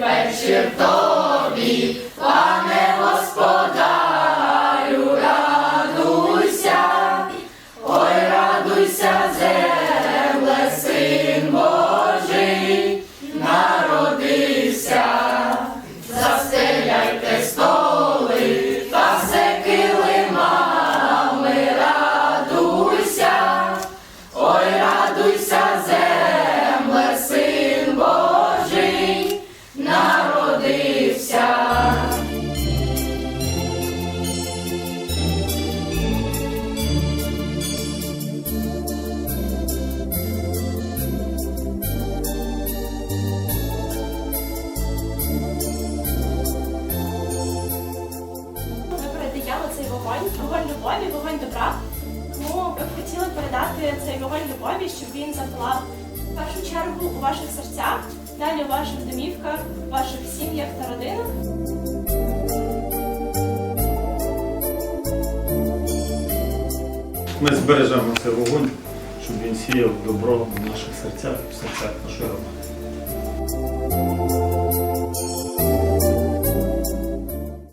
вечір. Тобі, цей вогонь, любові, вогонь добра. Тому б хотіли передати цей вогонь любові, щоб він запалав в першу чергу у ваших серцях, ваших домівках, ваших сім'ях та родинах. Ми збережемо цей вогонь, щоб він сіяв добро в наших серцях, в серцях нашої громади.